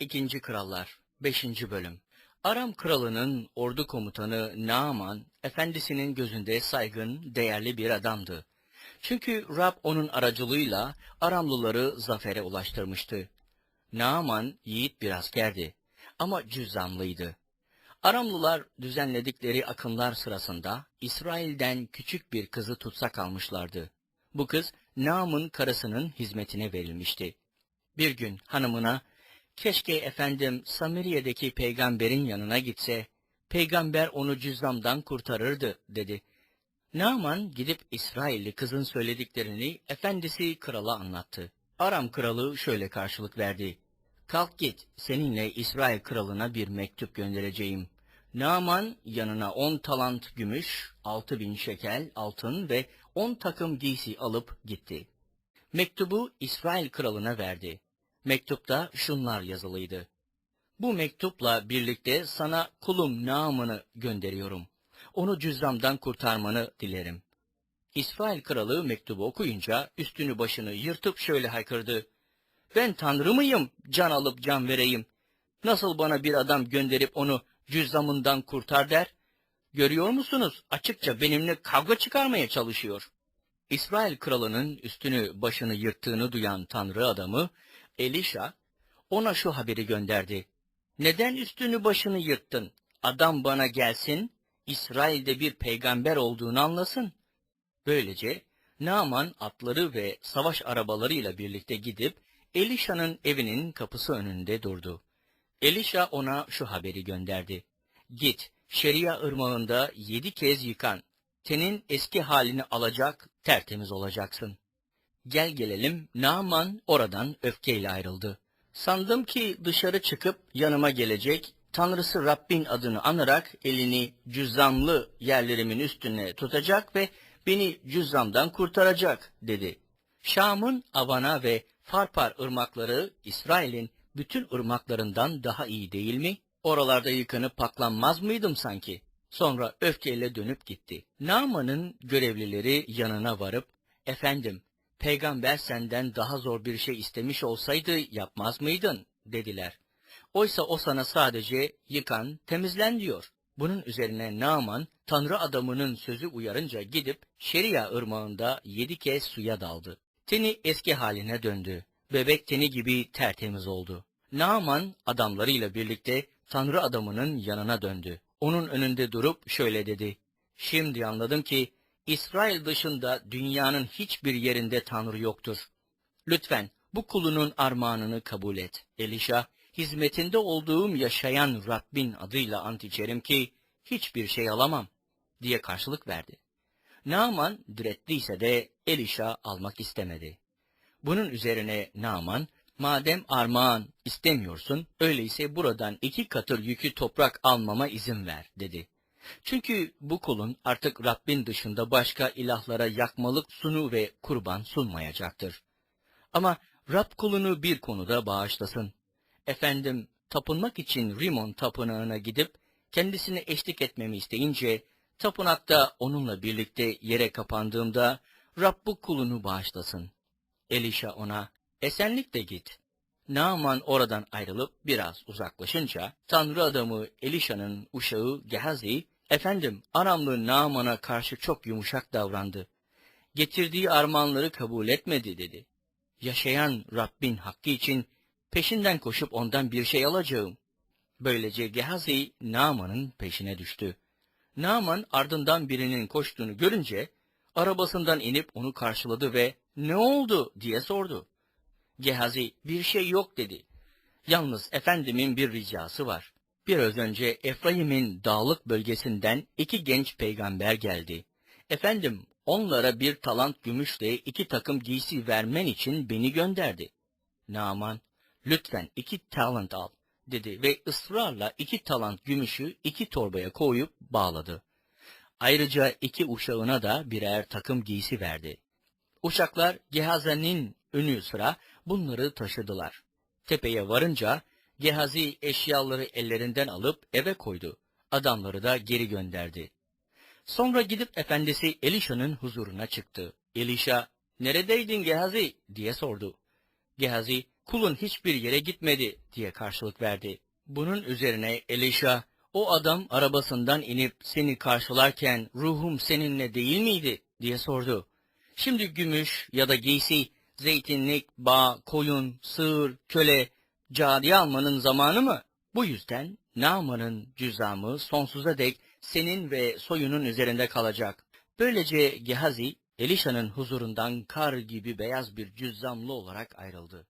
İkinci Krallar 5. Bölüm Aram kralının ordu komutanı Naaman, efendisinin gözünde saygın, değerli bir adamdı. Çünkü Rab onun aracılığıyla Aramlıları zafere ulaştırmıştı. Naaman yiğit bir askerdi ama cüzzamlıydı. Aramlılar düzenledikleri akınlar sırasında İsrail'den küçük bir kızı tutsak almışlardı. Bu kız Naam'ın karısının hizmetine verilmişti. Bir gün hanımına, keşke efendim Samiriye'deki peygamberin yanına gitse, peygamber onu cüzzamdan kurtarırdı dedi. Naaman gidip İsrailli kızın söylediklerini efendisi krala anlattı. Aram kralı şöyle karşılık verdi. Kalk git, seninle İsrail kralına bir mektup göndereceğim. Naaman yanına on talant gümüş, altı bin şekel altın ve on takım giysi alıp gitti. Mektubu İsrail kralına verdi. Mektupta şunlar yazılıydı. Bu mektupla birlikte sana kulum Naaman'ı gönderiyorum. Onu cüzzamdan kurtarmanı dilerim. İsrail kralı mektubu okuyunca üstünü başını yırtıp şöyle haykırdı. Ben tanrı mıyım can alıp can vereyim? Nasıl bana bir adam gönderip onu cüzzamından kurtar der? Görüyor musunuz? Açıkça benimle kavga çıkarmaya çalışıyor. İsrail kralının üstünü başını yırttığını duyan tanrı adamı Elişa ona şu haberi gönderdi. Neden üstünü başını yırttın? Adam bana gelsin, İsrail'de bir peygamber olduğunu anlasın. Böylece Naaman atları ve savaş arabalarıyla birlikte gidip Elişa'nın evinin kapısı önünde durdu. Elişa ona şu haberi gönderdi. Git, Şeria ırmağında yedi kez yıkan, tenin eski halini alacak, tertemiz olacaksın. Gel gelelim, Naaman oradan öfkeyle ayrıldı. Sandım ki dışarı çıkıp yanıma gelecek, Tanrısı Rabbin adını anarak elini cüzzamlı yerlerimin üstüne tutacak ve beni cüzzamdan kurtaracak, dedi. Şam'ın Avana ve Farpar ırmakları İsrail'in bütün ırmaklarından daha iyi değil mi? Oralarda yıkanıp paklanmaz mıydım sanki? Sonra öfkeyle dönüp gitti. Naaman'ın görevlileri yanına varıp, efendim, peygamber senden daha zor bir şey istemiş olsaydı yapmaz mıydın? dediler. Oysa o sana sadece yıkan, temizlen diyor. Bunun üzerine Naaman, Tanrı adamının sözü uyarınca gidip Şeria ırmağında yedi kez suya daldı. Teni eski haline döndü. Bebek teni gibi tertemiz oldu. Naaman adamlarıyla birlikte Tanrı adamının yanına döndü. Onun önünde durup şöyle dedi. Şimdi anladım ki İsrail dışında dünyanın hiçbir yerinde Tanrı yoktur. Lütfen bu kulunun armağanını kabul et. Elişa, hizmetinde olduğum yaşayan Rabbin adıyla ant içerim ki hiçbir şey alamam diye karşılık verdi. Naaman direttiyse de Elişa almak istemedi. Bunun üzerine Naaman, madem armağan istemiyorsun, öyleyse buradan iki katır yükü toprak almama izin ver, dedi. Çünkü bu kulun artık Rabbin dışında başka ilahlara yakmalık sunu ve kurban sunmayacaktır. Ama Rab kulunu bir konuda bağışlasın. Efendim, tapınmak için Rimon tapınağına gidip kendisine eşlik etmemi isteyince, tapınakta onunla birlikte yere kapandığımda Rab bu kulunu bağışlasın. Elişa ona, esenlikle git. Naaman oradan ayrılıp biraz uzaklaşınca, Tanrı adamı Elişa'nın uşağı Gehazi, efendim Aramlı Naaman'a karşı çok yumuşak davrandı. Getirdiği armağanları kabul etmedi dedi. Yaşayan Rabbin hakkı için peşinden koşup ondan bir şey alacağım. Böylece Gehazi Naaman'ın peşine düştü. Naaman ardından birinin koştuğunu görünce arabasından inip onu karşıladı ve ne oldu diye sordu. Gehazi bir şey yok dedi. Yalnız efendimin bir ricası var. Biraz önce Efraim'in dağlık bölgesinden iki genç peygamber geldi. Efendim onlara bir talant gümüşle iki takım giysi vermen için beni gönderdi. Naaman lütfen iki talant al dedi ve ısrarla iki talant gümüşü iki torbaya koyup bağladı. Ayrıca iki uşağına da birer takım giysi verdi. Uşaklar Gehazi'nin önü sıra bunları taşıdılar. Tepeye varınca Gehazi eşyaları ellerinden alıp eve koydu. Adamları da geri gönderdi. Sonra gidip efendisi Elişa'nın huzuruna çıktı. Elişa, neredeydin Gehazi diye sordu. Gehazi, kulun hiçbir yere gitmedi diye karşılık verdi. Bunun üzerine Elisha, o adam arabasından inip seni karşılarken ruhum seninle değil miydi diye sordu. Şimdi gümüş ya da giysi, zeytinlik, bağ, koyun, sığır, köle, cariye almanın zamanı mı? Bu yüzden Naaman'ın cüzamı sonsuza dek senin ve soyunun üzerinde kalacak. Böylece Gehazi, Elişa'nın huzurundan kar gibi beyaz bir cüzzamlı olarak ayrıldı.